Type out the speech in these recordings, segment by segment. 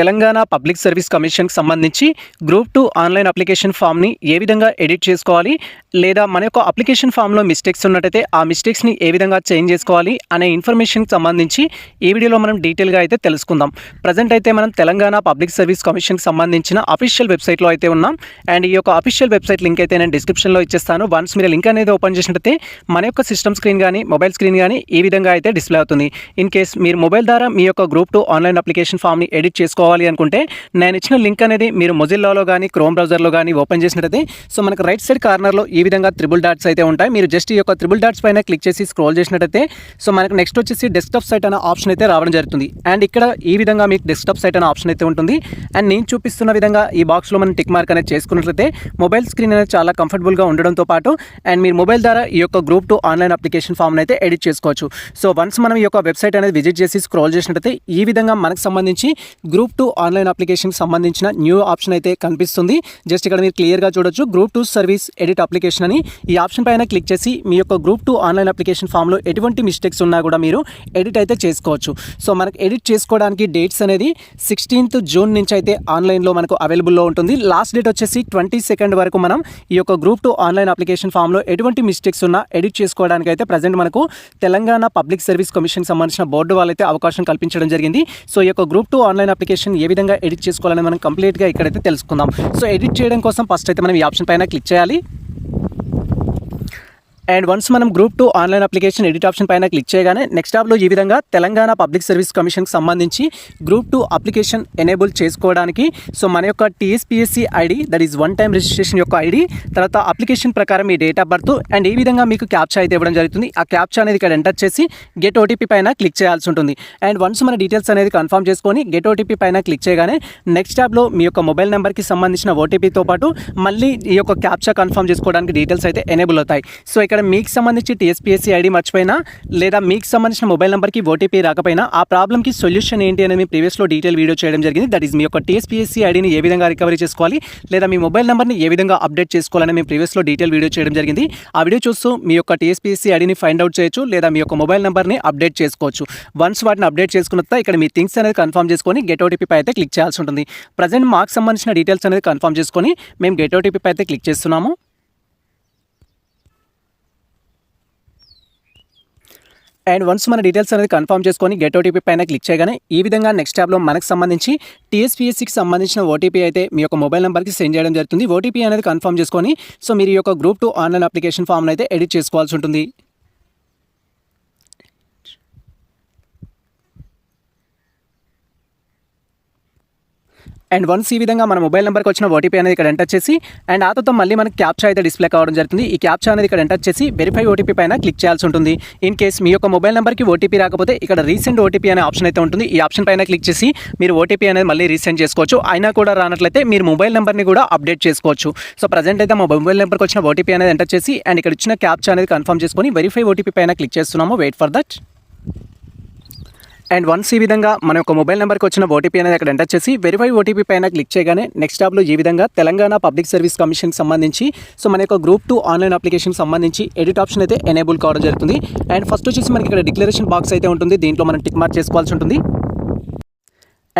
Telangana public service కమిషన్కి సంబంధించి group two online application ఫామ్ని ఏ విధంగా ఎడిట్ చేసుకోవాలి లేదా మన యొక్క అప్లికేషన్ ఫామ్లో మిస్టేక్స్ ఉన్నట్టయితే ఆ మిస్టేక్స్ని ఏ విధంగా చేంజ్ చేసుకోవాలి అనే ఇన్ఫర్మేషన్కి సంబంధించి ఈ వీడియోలో మనం డీటెయిల్గా అయితే తెలుసుకుందాం. ప్రజెంట్ అయితే మనం తెలంగాణ పబ్లిక్ సర్వీస్ కమిషన్కి సంబంధించిన అఫీషియల్ వెబ్సైట్లో అయితే ఉన్నాం. అండ్ ఈ యొక్క అఫీషియల్ వెబ్సైట్ లింక్ అయితే నేను డిస్క్రిప్షన్లో ఇచ్చేస్తాను. వన్స్ మీరు లింక్ అనేది ఓపెన్ చేసినట్టయితే మన యొక్క సిస్టమ్ స్క్రీన్ కానీ మొబైల్ స్క్రీన్ కానీ ఈ విధంగా అయితే డిస్ప్లే అవుతుంది. ఇన్ కేస్ మీరు మొబైల్ ద్వారా మీ యొక్క గ్రూప్ టూ ఆన్లైన్ అప్లికేషన్ ఫామ్ని ఎడిట్ చేసుకోవాలి అనుకుంటే నేను ఇచ్చిన లింక్ అనేది మీరు మొజిల్లాలో కానీ క్రోమ్ బ్రౌజర్లో కానీ ఓపెన్ చేసినట్టయితే సో మనకు రైట్ సైడ్ కార్నర్లో ఈ విధంగా త్రిబుల్ డాట్స్ అయితే ఉంటాయి. మీరు జస్ట్ ఈ యొక్క త్రిబుల్ డాట్స్ పైన క్లిక్ చేసి స్క్రోల్ చేసినట్టయితే సో మనకు నెక్స్ట్ వచ్చేసి డెస్క్టాప్ సైట్ అనే ఆప్షన్ అయితే రావడం జరుగుతుంది. అండ్ ఇక్కడ ఈ విధంగా మీకు డెస్క్టాప్ సైట్ అనే ఆప్షన్ అయితే ఉంటుంది. అండ్ నేను చూపిస్తున్న విధంగా ఈ బాక్స్లో మనం టిక్ మార్క్ అనేది చేసుకున్నట్లయితే మొబైల్ స్క్రీన్ అనేది చాలా కంఫర్టబుల్గా ఉండడంతో పాటు అండ్ మీరు మొబైల్ ద్వారా ఈ యొక్క గ్రూప్ టూ ఆన్లైన్ అప్లికేషన్ ఫామ్ని అయితే ఎడిట్ చేసుకోవచ్చు. సో వన్స్ మనం ఈ యొక్క వెబ్సైట్ అనేది విజిట్ చేసి స్క్రోల్ చేసినట్టయితే ఈ విధంగా మనకు సంబంధించి గ్రూప్ టూ ఆన్లైన్ అప్లికేషన్కి సంబంధించిన న్యూ ఆప్షన్ అయితే కనిపిస్తుంది. జస్ట్ ఇక్కడ మీరు క్లియర్గా చూడొచ్చు group two service edit application అని. ఈ ఆప్షన్ పైన క్లిక్ చేసి మీ యొక్క గ్రూప్ టూ ఆన్లైన్ అప్లికేషన్ ఫామ్లో ఎటువంటి మిస్టేక్స్ ఉన్నా కూడా మీరు ఎడిట్ అయితే చేసుకోవచ్చు. సో మనకు ఎడిట్ చేసుకోవడానికి డేట్స్ అనేది సిక్స్టీన్త్ జూన్ నుంచి అయితే ఆన్లైన్లో మనకు అవైలబుల్లో ఉంటుంది. లాస్ట్ డేట్ వచ్చేసి ట్వంటీ సెకండ్ వరకు మనం ఈ యొక్క గ్రూప్ టూ ఆన్లైన్ అప్లికేషన్ ఫామ్లో ఎటువంటి మిస్టేక్స్ ఉన్నా ఎడిట్ చేసుకోవడానికి అయితే ప్రజెంట్ మనకు తెలంగాణ పబ్లిక్ సర్వీస్ కమిషన్ సంబంధించిన బోర్డు వాళ్ళైతే అవకాశం కల్పించడం జరిగింది. సో ఈ యొక్క గ్రూప్ టూ ఆన్లైన్ అప్లికేషన్ ఏ విధంగా ఎడిట్ చేసుకోవాలని మనం కంప్లీట్గా ఇక్కడైతే తెలుసుకుందాం. సో ఎడిట్ చేయడం కోసం ఫస్ట్ అయితే మనం ఈ ఆప్షన్ పైన క్లిక్ చేయాలి. అండ్ వన్స్ మనం group two online application edit option పైన క్లిక్ చేయగానే నెక్స్ట్ టాబ్లో ఈ విధంగా తెలంగాణ పబ్లిక్ సర్వీస్ కమిషన్కి సంబంధించి గ్రూప్ టూ అప్లికేషన్ ఎనేబుల్ చేసుకోవడానికి సో మన యొక్క TSPSC ID that is one time registration యొక్క ఐడి తర్వాత అప్లికేషన్ ప్రకారం మీ డేట్ ఆఫ్ బర్త్ అండ్ ఈ విధంగా మీకు క్యాప్చా అయితే ఇవ్వడం జరుగుతుంది. ఆ క్యాప్చా అనేది ఇక్కడ ఎంటర్ చేసి గెట్ ఓటీపీ పైన క్లిక్ చేయాల్సి ఉంటుంది. అండ్ వన్స్ మన డీటెయిల్స్ అనేది కన్ఫర్మ్ చేసుకొని గెట్ ఓటీపీ పైన క్లిక్ చేయగానే నెక్స్ట్ ట్యాబ్లో మీ యొక్క మొబైల్ నెంబర్కి సంబంధించిన ఓటీపీతో పాటు మళ్ళీ ఈ యొక్క క్యాప్చా కన్ఫర్మ్ చేసుకోవడానికి డీటెయిల్స్ అయితే ఎనేబుల్ అవుతాయి. సో ఇక్కడ మీకు సంబంధించి టీఎస్పీఎస్సీ ఐడి మర్చిపోయినా లేదా మీకు సంబంధించిన మొబైల్ నెంబర్కి ఓటీపీ రాకపోయినా ఆ ప్రాబ్లమ్కి సొల్యూషన్ ఏంటి అనేది మీ ప్రీవియస్లో డీటెయిల్ వీడియో చేయడం జరిగింది. దట్ ఈస్ మీ యొక్క టీఎస్పీఎస్సీ ఐడిని ఏ విధంగా రికవరీ చేసుకోవాలి లేదా మీ మొబైల్ నెంబర్ని ఏ విధంగా అప్డేట్ చేసుకోవాలని మీ ప్రీవియస్లో డీటెయిల్ వీడియో చేయడం జరిగింది. ఆ వీడియో చూస్తూ మీ యొక్క టీఎస్పీఎస్సీ ఐడిని ఫైండ్ అవుట్ చేయొచ్చు లేదా మీ యొక్క మొబైల్ నెంబర్ని అప్డేట్ చేసుకోవచ్చు. వన్స్ వాటిని అప్డేట్ చేసుకున్న తర్వాత ఇక్కడ మీ థింగ్స్ అనేది కన్ఫర్మ్ చేసుకొని గెట్ ఓటీపీ అయితే క్లిక్ చేయాల్సి ఉంటుంది. ప్రజెంట్ మాకు సంబంధించిన డీటెయిల్స్ అనేది కన్ఫర్మ్ చేసుకొని మేము గెట్ ఓటీపీపై అయితే క్లిక్ చేస్తున్నాము. అండ్ వన్స్ మన డీటెయిల్స్ అనేది కన్ఫర్మ్ చేసుకొని గెట్ ఓటీపీ పైన క్లిక్ చేయగానే ఈ విధంగా నెక్స్ట్ ట్యాబ్లో మనకు సంబంధించి టీఎస్పీఎస్సీకి సంబంధించిన ఓటీపీ అయితే మీ యొక్క మొబైల్ నెంబర్కి సెండ్ చేయడం జరుగుతుంది. ఓటీపీ అనేది కన్ఫర్మ్ చేసుకొని సో మీరు ఈ యొక్క గ్రూప్ టూ ఆన్లైన్ అప్లికేషన్ ఫామ్ను అయితే ఎడిట్ చేసుకోవాల్సి ఉంటుంది. అండ్ వన్స్ ఈ విధంగా మన మొబైల్ నెంబర్కి వచ్చిన ఓటీపీ అనేది ఇక్కడ ఎంటర్ చేసి అండ్ ఆ తర్వాత మళ్ళీ మనకి క్యాప్చా అయితే డిస్ప్లే కావడం జరుగుతుంది. ఈ క్యాప్చా అనేది ఇక్కడ ఎంటర్ చేసి వెరిఫై ఓటీపీ పైన క్లిక్ చేయాల్సి ఉంటుంది. ఇన్ కేస్ మీ యొక్క మొబైల్ నెంబర్కి ఓటీపీ రాకపోతే ఇక్కడ రీసెంట్ ఓటీపీ అనే ఆప్షన్ అయితే ఉంటుంది. ఈ ఆప్షన్ పైన క్లిక్ చేసి మీరు ఓటీపీ అనేది మళ్ళీ రీసెండ్ చేసుకోవచ్చు. అయినా కూడా రానట్లయితే మీరు మొబైల్ నెంబర్ని కూడా అప్డేట్ చేసుకోవచ్చు. సో ప్రజెంట్ అయితే మా మొబైల్ నెంబర్కి వచ్చిన ఓటీపీ అనేది ఎంటర్ చేసి అండ్ ఇక్కడ ఇచ్చిన క్యాప్చా అనేది కన్ఫర్మ్ చేసుకొని వెరిఫై ఓటీపీ పైన క్లిక్ చేస్తున్నాము. Wait for that. And once ఈ విధంగా మన యొక్క మొబైల్ నెంబర్కి వచ్చిన ఓటీపీ అనేది అక్కడ ఎంటర్ చేసి వెరిఫై ఓటీపీ పైన క్లిక్ చేయగానే నెక్స్ట్ టాబ్లో ఈ విధంగా తెలంగాణ పబ్లిక్ సర్వీస్ కమిషన్ సంబంధించి సో మన యొక్క గ్రూప్ టూ ఆన్లైన్ అప్లికేషన్ సంబంధించి ఎడిట్ ఆప్షన్ అయితే ఎనేబుల్ కావడం జరుగుతుంది. అండ్ ఫస్ట్ వచ్చేసి మనకి ఇక్కడ డిక్లరేషన్ బాక్స్ అయితే ఉంటుంది. దీంట్లో మనం టిక్ మార్క్ చేసుకోవాల్సి ఉంటుంది.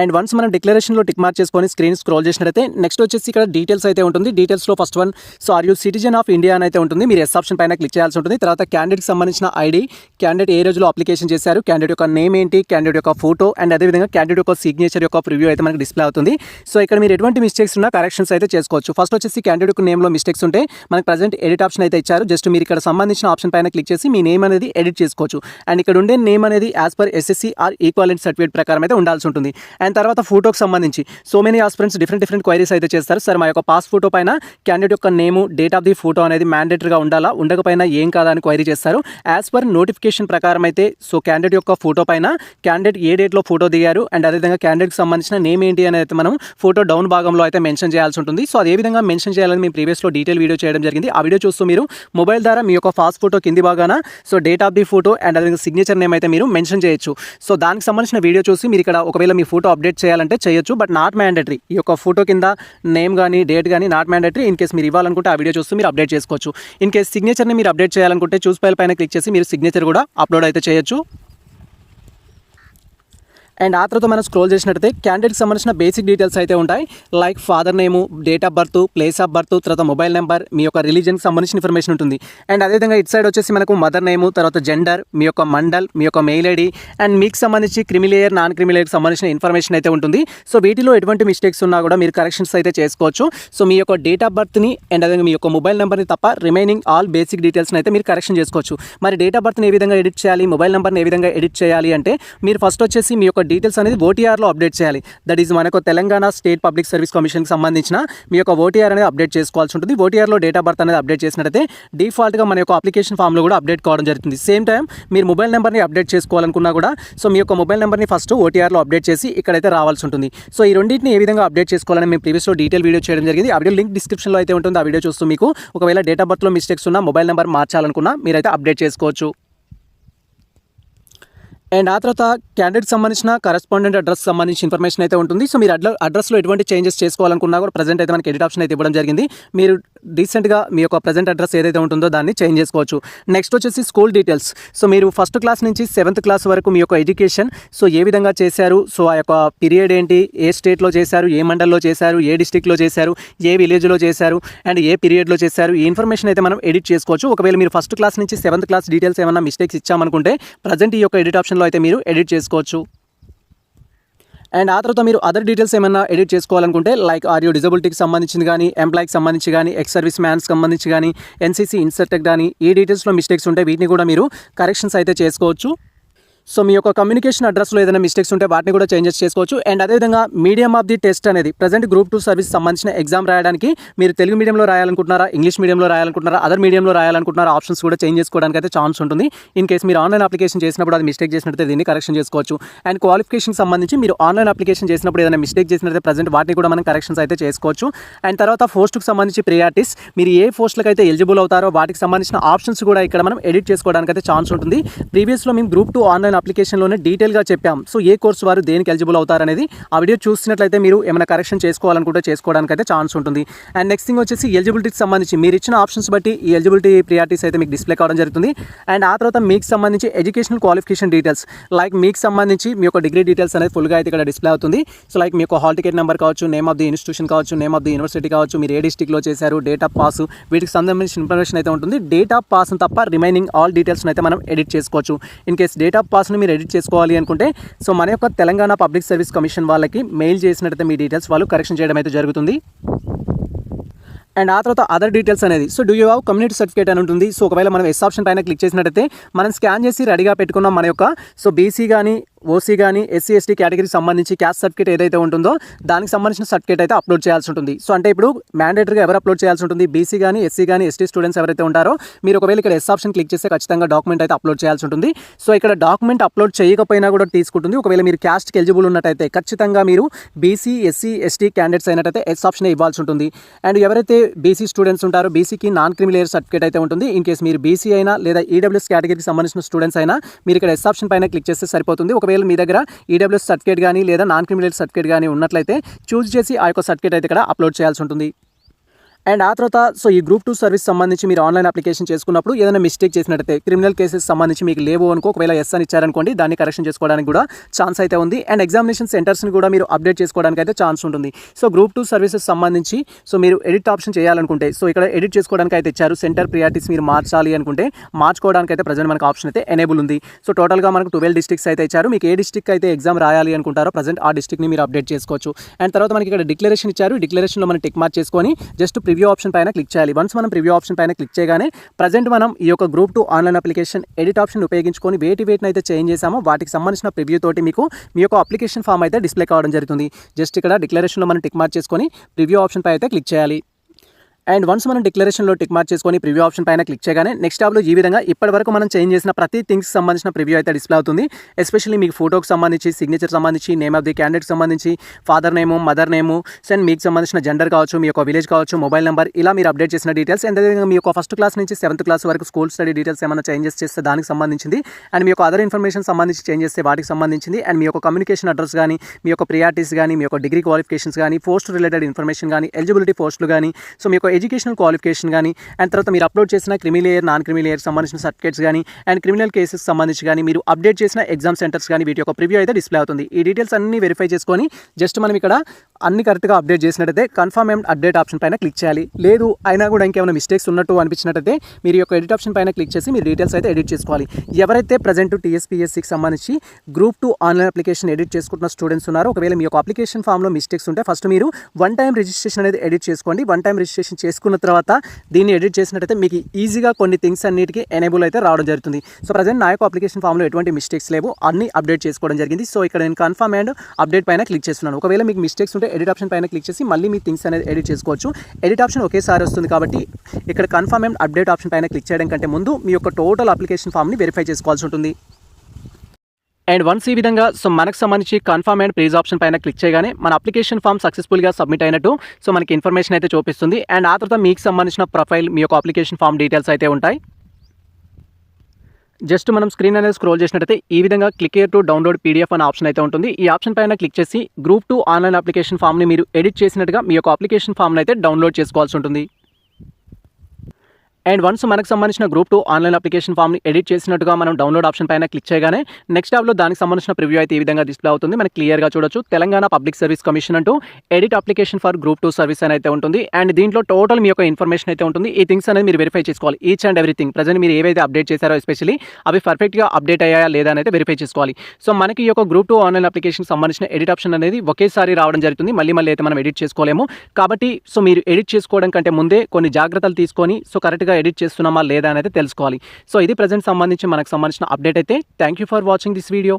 అండ్ వన్స్ మనం డిక్లరేషన్లో టిక్ మార్క్ చేసుకొని స్క్రీన్ స్క్రోల్ చేసినట్టయితే నెక్స్ట్ వచ్చేసి ఇక్కడ డీటెయిల్స్ అయితే ఉంటుంది. డీటెయిల్స్లో first one so are you citizen of India అని అయితే ఉంటుంది. మీరు ఎస్ ఆప్షన్ పైన క్లిక్ చేయాల్సి ఉంటుంది. తర్వాత క్యాండిడేట్కి సంబంధించిన ఐడి క్యాండిడేట్ ఏ రోజులో అప్లికేషన్ చేశారు క్యాండిడేట్ యొక్క నేమ్ ఏంటి క్యాండిడేట్ యొక్క ఫోటో అండ్ అదేవిధంగా క్యాండిడేట్ యొక్క సిగ్నేచర్ యొక్క ప్రివ్యూ అయితే మనకి డిస్ప్లే అవుతుంది. సో ఇక్కడ మీరు ఎటువంటి మిస్టేక్స్ ఉన్నా కరెక్షన్స్ అయితే చేసుకోవచ్చు. ఫస్ట్ వచ్చేసి క్యాండిడేట్ నేమ్లో మిస్టేక్స్ ఉంటే మనకి ప్రజెంట్ ఎడిట్ ఆప్షన్ అయితే ఇచ్చారు. జస్ట్ మీరు ఇక్కడ సంబంధించిన ఆప్షన్ పైన క్లిక్ చేసి మీ నేమ్ అనేది ఎడిట్ చేసుకోవచ్చు. అండ్ ఇక్కడ ఉండే నేమ్ అనేది as per SSC or equivalent certificate ప్రకారం అయితే ఉండాల్సి ఉంటుంది. అండ్ తర్వాత ఫోటోకి సంబంధించి. So many aspirants different different queries అయితే చేస్తారు. సార్ మా యొక్క పాస్ ఫోటో పైన క్యాండిడేట్ యొక్క name date of the photo అనేది మ్యాండేటరీగా ఉండాలా? ఉండకపోయినా ఏం కాదా అని క్వైరీ చేస్తారు. యాజ్ పర్ నోటిఫికేషన్ ప్రకారం అయితే సో క్యాండిడేట్ యొక్క ఫోటో పైన క్యాండిడేట్ ఏ డేట్లో ఫోటో దిగారు అండ్ అదేవిధంగా క్యాండిడేట్కి సంబంధించిన నేమ్ ఏంటి అనేది అయితే మనం ఫోటో డౌన్ భాగంలో అయితే మెన్షన్ చేయాల్సి ఉంటుంది. సో అదే విధంగా మెన్షన్ చేయాలని మేము ప్రీవియస్లో డీటెయిల్ వీడియో చేయడం జరిగింది. ఆ వీడియో చూస్తూ మీరు మొబైల్ ద్వారా మీ యొక్క పాస్ ఫోటో కింది భాగాన so date of the photo and అదేవిధంగా సిగ్నేచర్ నేమ్ అయితే మీరు మెన్షన్ చేయొచ్చు. సో దానికి సంబంధించిన వీడియో చూసి మీరు ఇక్కడ ఒకవేళ మీ ఫోటో అప్డేట్ చేయాలంటే చేయొచ్చు బట్ నాట్ మ్యాండేటరీ ఈ యొక్క ఫోటో కింద నేమ్ కానీ డేట్ కానీ నాట్ మ్యాండేటరీ ఇన్ కేసు మీరు ఇవ్వాలనుకుంటే ఆ వీడియో చూస్తూ మీరు అప్డేట్ చేసుకోవచ్చు. ఇన్ కేసు సిగ్నేచర్ని మీరు అప్డేట్ చేయాలనుకుంటే చూస్ పైన క్లిక్ చేసి మీరు సిగ్నేచర్ కూడా అప్లోడ్ అయితే చేయొచ్చు. అండ్ ఆ తర్వాత మనం స్క్రోల్ చేసినట్టయితే క్యాండిడేట్కి సంబంధించిన బేసిక్ డీటెయిల్స్ అయితే ఉంటాయి. Like father name date of birth place of birth తర్వాత మొబైల్ నెంబర్ మీ యొక్క రిలీజన్కి సంబంధించిన ఇన్ఫర్మేషన్ ఉంటుంది. అండ్ అదేవిధంగా ఇటు సైడ్ వచ్చేసి మనకు మదర్ నేము తర్వాత జెండర్ మీ యొక్క మండల్ మీ యొక్క మెయిల్ ఐడి అండ్ మీకు సంబంధించి క్రిమిలేయర్ నాన్ క్రిమిలేయర్కి సంబంధించిన ఇన్ఫర్మేషన్ అయితే ఉంటుంది. సో వీటిలో ఎటువంటి మిస్టేక్స్ ఉన్నా కూడా మీరు కరెక్షన్స్ అయితే చేసుకోవచ్చు. సో మీ యొక్క డేట్ ఆఫ్ బర్త్ని అండ్ అదే మీ యొక్క మొబైల్ నెంబర్ని తప్ప రిమైనింగ్ ఆల్ బేసిక్ డీటెయిల్స్ని అయితే మీరు కరెక్షన్ చేసుకోవచ్చు. మరి డేట్ ఆఫ్ బర్త్ని ఏ విధంగా ఎడిట్ చేయాలి? మొబైల్ నెంబర్ని ఏ విధంగా ఎడిట్ చేయాలి? అంటే మీరు ఫస్ట్ వచ్చేసి మీ యొక్క డీటెయిల్స్ అనేది ఓటీఆర్లో అప్డేట్ చేయాలి. దట్ ఈజ్ మనకు తెలంగాణ స్టేట్ పబ్లిక్ సర్వీస్ కమిషన్కి సంబంధించిన మీ యొక్క ఓటీఆర్ అనేది అప్డేట్ చేసుకోవాల్సి ఉంటుంది. ఓటీఆర్లో డేట్ ఆఫ్ బర్త్ అనేది అప్డేట్ చేసినట్టయితే డిఫాల్ట్గా మన యొక్క అప్లికేషన్ ఫామ్లో కూడా అప్డేట్ కావడం జరుగుతుంది. సేమ్ టైం మీరు మొబైల్ నెంబర్ని అప్డేట్ చేసుకోవాలనుకున్నా కూడా సో మీ యొక్క మొబైల్ నెంబర్ని ఫస్ట్ ఓటీఆర్లో అప్డేట్ చేసి ఇక్కడైతే రావాల్సి ఉంటుంది. సో ఈ రెండింటిని ఏ విధంగా అప్డేట్ చేసుకోవాలని మేము ప్రీవియస్లో డీటెయిల్ వీడియో చేయడం జరిగింది. ఆ వీడియో లింక్ డిస్క్రిప్షన్లో అయితే ఉంటుంది. ఆ వీడియో చూస్తూ మీకు ఒకవేళ డేట్ ఆఫ్ బర్త్లో మిస్టేక్స్ ఉన్నా మొబైల్ నెంబర్ మార్చాలనుకున్నా మీరైతే అప్డేట్ చేసుకోవచ్చు. అండ్ ఆ తర్వాత క్యాండిడేట్ సంబంధించిన కరెస్పాండెంట్ అడ్రస్ సంబంధించిన ఇన్ఫర్మేషన్ అయితే ఉంటుంది. సో మీరు అడ్ల అడ్రస్లో ఎటువంటి చేంజెస్ చేసుకోవాలనుకున్నా కూడా ప్రజెంట్ అయితే మనకి ఎడిట్ ఆప్షన్ అయితే ఇవ్వడం జరిగింది. మీరు రీసెంట్గా మీ యొక్క ప్రజెంట్ అడ్రస్ ఏదైతే ఉంటుందో దాన్ని చేంజ్ చేసుకోవచ్చు. నెక్స్ట్ వచ్చేసి స్కూల్ డీటెయిల్స్ సో మీరు ఫస్ట్ క్లాస్ నుంచి సెవెంత్ క్లాస్ వరకు మీ యొక్క ఎడ్యుకేషన్ సో ఏ విధంగా చేశారు? సో ఆ యొక్క పీరియడ్ ఏంటి? ఏ స్టేట్లో చేశారు? ఏ మండల్లో చేశారు? ఏ డిస్టిక్లో చేశారు? ఏ విలేజ్లో చేశారు? అండ్ ఏ పీరియడ్లో చేశారు? ఈ ఇన్ఫర్మేషన్ అయితే మనం ఎడిట్ చేసుకోవచ్చు. ఒకవేళ మీరు ఫస్ట్ క్లాస్ నుంచి సెవెంత్ క్లాస్ డీటెయిల్స్ ఏమైనా మిస్టేక్స్ ఇచ్చామనుకుంటే ప్రజెంట్ ఈ యొక్క ఎడిట్ ఆప్షన్లో అయితే మీరు ఎడిట్ చేసుకోవచ్చు. అండ్ ఆ తర్వాత మీరు అదర్ డీటెయిల్స్ ఏమైనా ఎడిట్ చేసుకోవాలనుకుంటే లైక్ ఆడియో డిజబిలిటీకి సంబంధించింది కానీ ఎంప్లాయ్కి సంబంధించి కానీ ఎక్స్ సర్వీస్ మ్యాన్స్ సంబంధించి కానీ ఎన్సీసీ ఇన్సర్టెక్ కానీ ఈ డీటెయిల్స్లో మిస్టేక్స్ ఉంటే వీటిని కూడా మీరు కరెక్షన్స్ అయితే చేసుకోవచ్చు. సో మీ యొక్క కమ్యూనికేషన్ అడ్రస్లో ఏదైనా మిస్టేక్స్ ఉంటే వాటిని కూడా చేంజెస్ చేసుకోవచ్చు. అండ్ అదేవిధంగా మీడియం ఆఫ్ ది టెస్ట్ అనేది ప్రజెంట్ గ్రూప్ టూ సర్వీస్ సంబంధించిన ఎగ్జామ్ రాయడానికి మీరు తెలుగు మీడియంలో రాయాలనుకుంటున్నారా ఇంగ్లీష్ మీడియంలో రాయాలనుకుంటున్నారా అదర్ మీడియంలో రాయాలనుకుంటున్నారా ఆప్షన్స్ కూడా చేంజ్ చేసుకోవడానికి అయితే ఛాన్స్ ఉంటుంది. ఇన్ కేసు మీరు ఆన్లైన్ అప్లికేషన్ చేసినప్పుడు అది మిస్టేక్ చేసినట్లయితే దీన్ని కరెక్షన్ చేసుకోవచ్చు. అండ్ క్వాలిఫికేషన్ సంబంధించి మీరు ఆన్లైన్ అప్లికేషన్ చేసినప్పుడు ఏదైనా మిస్టేక్ చేసినట్లయితే ప్రజెంట్ వాటిని కూడా మనం కరెక్షన్స్ అయితే చేసుకోవచ్చు. అండ్ తర్వాత పోస్ట్కి సంబంధించి ప్రియారిటీస్ మీరు ఏ పోస్టులకు అయితే ఎలిజిబుల్ అవుతారో వాటికి సంబంధించిన ఆప్షన్స్ కూడా ఇక్కడ మనం ఎడిట్ చేసుకోవడానికి అయితే ఛాన్స్ ఉంటుంది. ప్రీవియస్లో మేము గ్రూప్ టూ ఆన్లైన్ అప్లికేషన్లోనే డీటెయిల్గా చెప్పాం. సో ఏ కోర్స్ వారు దేనికి ఎలిజిబుల్ అవుతారనేది ఆ వీడియో చూసినట్లయితే మీరు ఏమైనా కరెక్షన్ చేసుకోవాలనుకుంటే చేసుకోవడానికి అయితే ఛాన్స్ ఉంటుంది. అండ్ నెక్స్ట్ థింగ్ వచ్చేసి ఎలిజిబిలిటీకి సంబంధించి మీరు ఇచ్చిన ఆప్షన్స్ బట్టి ఈ ఎలిజిబిలిటీ ప్రియారిటీస్ అయితే మీకు డిస్ప్లే కావడం జరుగుతుంది. అండ్ ఆ తర్వాత మీకు సంబంధించి ఎడ్యుకేషనల్ క్వాలిఫికేషన్ డీటెయిల్స్ లైక్ మీకు సంబంధించి మీ యొక్క డిగ్రీ డీటెయిల్స్ అనేది ఫుల్గా అయితే ఇక్కడ డిస్ప్లే అవుతుంది. సో లైక్ మీ యొక్క హాల్ టికెట్ నెంబర్ కావచ్చు నేమ్ ఆఫ్ ది ఇన్స్టిట్యూషన్ కావచ్చు నేమ్ ఆఫ్ ది యూనివర్సిటీ కావచ్చు మీరు ఏ డిస్టిక్లో చేశారు డేట్ ఆఫ్ పాస్ వీటికి సంబంధించిన ఇన్ఫర్మేషన్ అయితే ఉంటుంది. డేట్ ఆఫ్ పాస్ తప్ప రిమైనింగ్ ఆల్ డీటెయిల్స్ అయితే మనం ఎడిట్ చేసుకోవచ్చు. ఇన్ కేస్ డేట్ ఆఫ్ పాస్ని మీరు ఎడిట్ చేసుకోవాలి అనుకుంటే సో మన యొక్క తెలంగాణ పబ్లిక్ సర్వీస్ కమిషన్ వాళ్ళకి మెయిల్ చేసినట్టయితే మీ డీటెయిల్స్ వాళ్ళు కరెక్షన్ చేయడం అయితే జరుగుతుంది. అండ్ ఆ తర్వాత అదర్ డీటెయిల్స్ అనేది so do you have community certificate అని ఉంటుంది. సో ఒకవేళ మనం ఎస్ ఆప్షన్ పైన క్లిక్ చేసినట్టయితే మనం స్కాన్ చేసి రెడీగా పెట్టుకున్నాం మన యొక్క సో బీసీ కానీ ఓసీ కానీ ఎస్సీ ఎస్టీ కేటగిరీకి సంబంధించి క్యాస్ట్ సర్టిఫికేట్ ఏదైతే ఉంటుందో దానికి సంబంధించిన సర్టిఫికేట్ అయితే అప్లోడ్ చేయాల్సి ఉంటుంది. సో అంటే ఇప్పుడు మ్యాండేటరీగా ఎవరు అప్లోడ్ చేయాల్సి ఉంటుంది? బీసీ కానీ ఎస్సీ కానీ ఎస్టీ స్టూడెంట్స్ ఎవరైతే ఉంటారో మీరు ఒకవేళ ఇక్కడ ఎస్ ఆప్షన్ క్లిక్ చేస్తే ఖచ్చితంగా డాక్యుమెంట్ అయితే అప్లోడ్ చేయాల్సి ఉంటుంది. సో ఇక్కడ డాక్యుమెంట్ అప్లోడ్ చేయకపోయినా కూడా తీసుకుంటుంది. ఒకవేళ మీరు క్యాస్ట్కి ఎలిజిబుల్ ఉన్నట్టయితే ఖచ్చితంగా మీరు బీసీ ఎస్సీ ఎస్టీ క్యాండిడేట్స్ అయినట్టయితే ఎస్ ఆప్షన్ ఇవ్వాల్సి ఉంటుంది. అండ్ ఎవరైతే బీసీ స్టూడెంట్స్ ఉంటారో బీసీకి నాన్ క్రిమిలేయర్ సర్టిఫికేట్ అయితే ఉంటుంది. ఇన్ కేసు మీరు బీసీ అయినా లేదా ఈడబ్ల్యూఎస్ కేటగిరీకి సంబంధించిన స్టూడెంట్స్ అయినా మీరు ఇక్కడ ఎస్ ఆప్షన్ పైన క్లిక్ చేస్తే సరిపోతుంది. ఒక ఒకవేళ మీ దగ్గర ఈడబ్ల్యూఎస్ సర్టిఫికేట్ కానీ లేదా నాన్ క్రిమినల్ సర్టిఫికేట్ కానీ ఉన్నట్లయితే చూస్ చేసి ఆ యొక్క సర్టిఫికేట్ అయితే ఇక్కడ అప్లోడ్ చేయాల్సి ఉంటుంది. అండ్ ఆ తర్వాత సో ఈ గ్రూప్ టూ సర్వీస్ సంబంధించి మీరు ఆన్లైన్ అప్లికేషన్ చేసుకున్నప్పుడు ఏదైనా మిస్టేక్ చేసినట్టయితే క్రిమినల్ కేసెస్ సంబంధించి మీకు లేవు అనుకో ఒకవేళ ఎస్ అని ఇచ్చారనుకోండి దాన్ని కరెక్షన్ చేసుకోవడానికి కూడా ఛాన్స్ అయితే ఉంది. అండ్ ఎగ్జామినేషన్ సెంటర్స్ని కూడా మీరు అప్డేట్ చేసుకోవడానికి అయితే ఛాన్స్ ఉంటుంది. సో గ్రూప్ టూ సర్వీసెస్ సంబంధించి సో మీరు ఎడిట్ ఆప్షన్ చేయాలనుకుంటే సో ఇక్కడ ఎడిట్ చేసుకోవడానికి అయితే ఇచ్చారు. సెంటర్ ప్రియారిటీస్ మీరు మార్చాలి అనుకుంటే మార్చుకోవడానికి అయితే ప్రజెంట్ మనకు ఆప్షన్ అయితే ఎనేబుల్ ఉంది. సో టోటల్గా మనకు ట్వెల్వ్ డిస్ట్రిక్ట్స్ అయితే ఇచ్చారు. మీకు ఏ డిస్ట్రిక్ట్ అయితే ఎగ్జామ్ రాయాలి అనుకుంటారో ప్రజెంట్ ఆ డిస్ట్రిక్ట్ని మీరు అప్డేట్ చేసుకోవచ్చు. అండ్ తర్వాత మనకి ఇక్కడ డిక్లరేషన్ ఇచ్చారు. డిక్లరేషన్లో మనం టిక్ మార్క్ చేసుకొని జస్ట్ ప్రివ్యూ ఆప్షన్ పైన క్లిక్ చేయాలి. వన్స్ మనం ప్రివ్యూ ఆప్షన్ పైన క్లిక్ చేయగానే ప్రజెంట్ మనం ఈ యొక్క group two online application edit option ఉపయోగించుకొని వేటి వేటిని అయితే చేంజ్ చేసామో వాటికి సంబంధించిన ప్రివ్యూ తోటి మీకు మీ యొక్క అప్లికేషన్ ఫామ్ అయితే డిస్ప్లే కావడం జరుగుతుంది. జస్ట్ ఇక్కడ డిక్లరేషన్లో మనం టిక్ మార్క్ చేసుకొని ప్రివ్యూ ఆప్షన్ పై అయితే క్లిక్ చేయాలి. అండ్ వన్స్ మనం డిక్లరేషన్లో టిక్ మార్క్ చేసుకొని ప్రివ్యూ ఆప్షన్ పైన క్లిక్ చేయగానే నెక్స్ట్ ట్యాబ్లో ఈ విధంగా ఇప్పటి వరకు మనం చేంజ్ చేసిన ప్రతి థింగ్స్ సంబంధించిన ప్రివ్యూ అయితే డిస్ప్లే అవుతుంది. ఎస్పెషల్లీ మీకు ఫోటోకి సంబంధించి సిగ్నేచర్ సంబంధించి నేమ్ ఆఫ్ ది క్యాండిడేట్ సంబంధించి father name mother name and మీకు సంబంధించిన జెండర్ కావచ్చు మీ యొక్క విలేజ్ కావచ్చు మొబైల్ నెంబర్ ఇలా మీరు అప్డేట్ చేసిన డీటెయిల్స్ అండ్ అదేవిధంగా మీ యొక్క ఫస్ట్ క్లాస్ నుంచి సెవెంత్ క్లాస్ వరకు స్కూల్ స్టడీ డీటెయిల్స్ ఏమైనా చేంజెస్ చేస్తే దానికి సంబంధించింది. అండ్ మీ యొక్క అదర్ ఇన్ఫర్మేషన్ సంబంధించి చేంజ్ చేస్తే వాటికి సంబంధించింది. అండ్ మీ యొక్క కమ్యూనికేషన్ అడ్రస్ కానీ మీ యొక్క ప్రియారిటీస్ కానీ మీ యొక్క డిగ్రీ క్వాలిఫికేషన్స్ కానీ పోస్ట్ రిలేటెడ్ ఇన్ఫర్మేషన్ కానీ ఎలిజిబిలిటీ పోస్టులు కానీ సో మీ యొక్క ఎడ్యుకేషనల్ క్వాలిఫికేషన్ కానీ అండ్ తర్వాత మీరు అప్లోడ్ చేసిన creamy layer non creamy layer సంబంధించిన సర్టిఫికేట్స్ కానీ అండ్ క్రిమినల్ కేసెస్ సంబంధించి కానీ మీరు అప్డేట్ చేసిన ఎగ్జామ్ సెంటర్స్ కానీ వీటి యొక్క ప్రివ్యూ అయితే డిస్ప్లే అవుతుంది. ఈ డీటెయిల్స్ అన్ని వెరిఫై చేసుకొని జస్ట్ మనం ఇక్కడ అన్ని కరెక్ట్గా అప్డేట్ చేసినట్టయితే కన్ఫర్మ్ అండ్ అప్డేట్ ఆప్షన్ పైన క్లిక్ చేయాలి. లేదు అయినా కూడా ఇంకేమైనా మిస్టేక్స్ ఉన్నట్టు అనిపించినట్టయితే మీరు యొక్క ఎడిట్ ఆప్షన్ పైన క్లిక్ చేసి మీరు డీటెయిల్స్ అయితే ఎడిట్ చేసుకోవాలి. ఎవరైతే ప్రజెంట్ టీఎస్పీఎస్సికి సంబంధించి group two online application edit చేసుకుంటున్న స్టూడెంట్స్ ఉన్నారో ఒకవేళ మీ యొక్క అప్లికేషన్ ఫామ్లో మిస్టేక్స్ ఉంటే ఫస్ట్ మీరు వన్ టైం రిజిస్ట్రేషన్ అనేది ఎడిట్ చేసుకోండి. వన్ టైం రిజిస్ట్రేషన్ చేసుకున్న తర్వాత దీన్ని ఎడిట్ చేసినట్టయితే మీకు ఈజీగా కొన్ని థింగ్స్ అన్నిటికీ ఎనేబుల్ అయితే రావడం జరుగుతుంది. సో ప్రజెంట్ నా యొక్క అప్లికేషన్ ఫామ్లో ఎటువంటి మిస్టేక్స్ లేవు. అన్ని అప్డేట్ చేసుకోవడం జరిగింది. సో ఇక్కడ నేను కన్ఫర్మ్ అండ్ అప్డేట్ పైన క్లిక్ చేస్తున్నాను. ఒకవేళ మీకు మిస్టేక్స్ ఉంటే ఎడిట్ ఆప్షన్ పైన క్లిక్ చేసి మళ్ళీ మీ థింగ్స్ అనేది ఎడిట్ చేసుకోవచ్చు. ఎడిట్ ఆప్షన్ ఒకేసారి వస్తుంది కాబట్టి ఇక్కడ కన్ఫర్మ్ అండ్ అప్డేట్ ఆప్షన్ పైన క్లిక్ చేయడం కంటే ముందు మీ యొక్క టోటల్ అప్లికేషన్ ఫామ్ని వెరిఫై చేసుకోవాల్సి ఉంటుంది. అండ్ వన్స్ ఈ విధంగా సో మనకు సంబంధించి కన్ఫర్మ్ అండ్ ప్రీజ్ ఆప్షన్ పైన క్లిక్ చేయగానే మన అప్లికేషన్ ఫామ్ సక్సెస్ఫుల్గా సబ్మిట్ అయినట్టు సో మనకి ఇన్ఫర్మేషన్ అయితే చూపిస్తుంది. అండ్ ఆ తర్వాత మీకు సంబంధించిన ప్రొఫైల్ మీ యొక్క అప్లికేషన్ ఫామ్ డీటెయిల్స్ అయితే ఉంటాయి. జస్ట్ మనం స్క్రీన్ అనేది స్క్రోల్ చేసినట్టయితే ఈ విధంగా క్లిక్ టు డౌన్లోడ్ పీడిఎఫ్ అనే ఆప్షన్ అయితే ఉంటుంది. ఈ ఆప్షన్ పైన క్లిక్ చేసి గ్రూప్ టూ ఆన్లైన్ అప్లికేషన్ ఫామ్ని మీరు ఎడిట్ చేసినట్టుగా మీ యొక్క అప్లికేషన్ ఫామ్ని అయితే డౌన్లోడ్ చేసుకోవాల్సి ఉంటుంది. అండ్ వన్స్ మనకు సంబంధించిన గ్రూప్ టూ ఆన్లైన్ అప్లికేషన్ ఫామ్ని ఎడిట్ చేసినట్టుగా మనం డౌన్లోడ్ ఆప్షన్ పైన క్లిక్ చేయగానే నెక్స్ట్ ట్యాబ్లో దానికి సంబంధించిన ప్రివ్యూ అయితే ఈ విధంగా డిస్ప్లే అవుతుంది. మనకి క్లియర్గా చూడొచ్చు. తెలంగాణ పబ్లిక్ సర్వీస్ కమిషన్ అంటూ edit application for group two service అని అయితే ఉంటుంది. అండ్ దీంట్లో టోటల్ మీ యొక్క ఇన్ఫర్మేషన్ అయితే ఉంటుంది. ఈ థింగ్స్ అనేది మీరు వెరిఫై చేసుకోవాలి. Each and everything. ప్రజెంట్ మీరు ఏవైతే అప్డేట్ చేశారో ఎస్పెషల్లీ అవి పర్ఫెక్ట్గా అప్డేట్ అయ్యాయా లేదా అనేది వెరిఫై చేసుకోవాలి. సో మనకి ఈ యొక్క గ్రూప్ టూ ఆన్లైన్ అప్లికేషన్ సంబంధించిన ఎడిట్ ఆప్షన్ అనేది ఒకేసారి రావడం జరుగుతుంది. మళ్ళీ మళ్ళీ అయితే మనం ఎడిట్ చేసుకోలేము. కాబట్టి సో మీరు ఎడిట్ చేసుకోవడం కంటే ముందే కొన్ని జాగ్రత్తలు తీసుకొని సో కరెక్ట్గా కరెక్ట్గా ఎడిట్ చేస్తున్నామా లేదా అనేది తెలుసుకోవాలి. సో ఇది ప్రజెంట్ సంబంధించి మనకు సంబంధించిన అప్డేట్ అయితే thank you for watching this video.